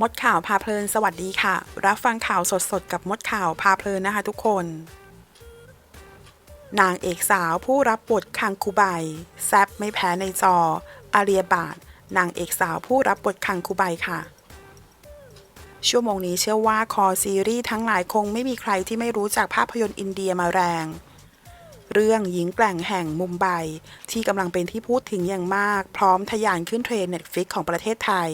มดข่าวพาเพลินสวัสดีค่ะ รับฟังข่าวสดๆ กับมดข่าวพาเพลินนะคะทุกคน นางเอกสาวผู้รับบทคังคูไบแซบไม่แพ้ในจอ อาเรียบาทนางเอกสาวผู้รับบทคังคูไบค่ะ ชั่วโมงนี้เชื่อว่าคอซีรีส์ทั้งหลายคงไม่มีใครที่ไม่รู้จักภาพยนตร์อินเดียมาแรงเรื่องหญิงแกร่งแห่งมุมไบ ที่กำลังเป็นที่พูดถึงอย่างมาก พร้อมทะยานขึ้นเทรนด์เน็ตฟิกของประเทศไทย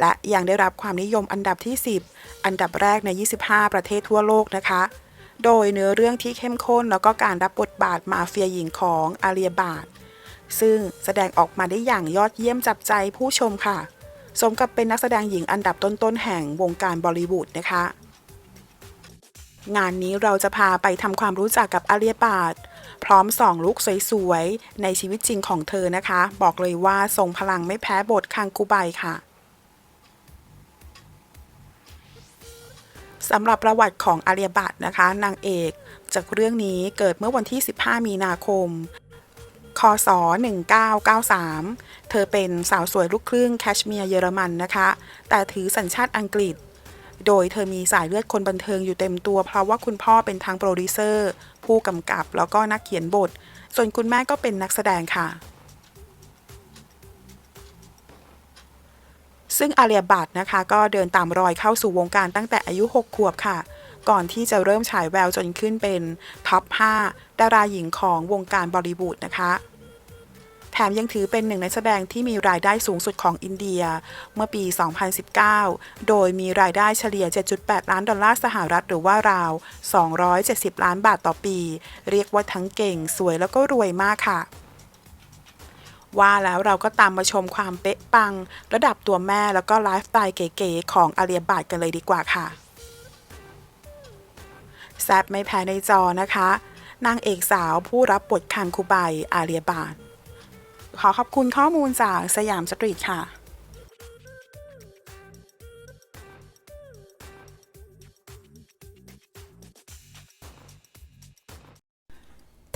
และยังได้รับความนิยมอันดับที่ 10 อันดับแรกใน 25 ประเทศทั่วโลกนะคะ โดยเนื้อเรื่องที่เข้มข้นแล้วก็การรับบทบาทมาเฟียหญิงของอาเรียบาทซึ่งแสดงออกมาได้อย่างยอดเยี่ยมจับใจผู้ชมค่ะ สมกับเป็นนักแสดงหญิงอันดับต้นๆแห่งวงการบอลิวูดนะคะ งานนี้เราจะพาไปทำความรู้จักกับอาเรียบาทพร้อมส่องลุกสวยๆ ในชีวิตจริงของเธอนะคะ บอกเลยว่าทรงพลังไม่แพ้บทคังกูไบค่ะ สำหรับประวัติของอาเรียบัตนะคะนางเอกจากเรื่องนี้เกิดเมื่อวันที่ 15 มีนาคม คศ 1993 เธอเป็นสาวสวยลูกครึ่งแคชเมียร์เยอรมันนะคะ แต่ถือสัญชาติอังกฤษ โดยเธอมีสายเลือดคนบันเทิงอยู่เต็มตัวเพราะว่าคุณพ่อเป็นทั้งโปรดิวเซอร์ ผู้กำกับแล้วก็นักเขียนบท ส่วนคุณแม่ก็เป็นนักแสดงค่ะ ซึ่งอาเรียบัตนะคะก็เดินตามรอยเข้าสู่วงการตั้งแต่อายุ 6 ขวบค่ะ ก่อนที่จะเริ่มฉายแววจนขึ้นเป็นท็อป 5 ดาราหญิงของวงการบอลิวูดนะคะ แถมยังถือเป็นหนึ่งในแสดงที่มีรายได้สูงสุดของอินเดีย เมื่อปี 2019 โดยมีรายได้เฉลี่ย 7.8 ล้านดอลลาร์สหรัฐหรือว่าราว 270 ล้านบาทต่อปี เรียกว่าทั้งเก่งสวยแล้วก็รวยมากค่ะ ว่าแล้วเราก็ตามมาชมความเป๊ะปัง ระดับตัวแม่แล้วก็ไลฟ์สไตล์เก๋ๆของอาเรียบาดกันเลยดีกว่าค่ะแซบไม่แพ้ในจอนะคะนางเอกสาวผู้รับบทคังคูไบอาเรียบาดขอขอบคุณข้อมูลจากสยามสตรีทค่ะ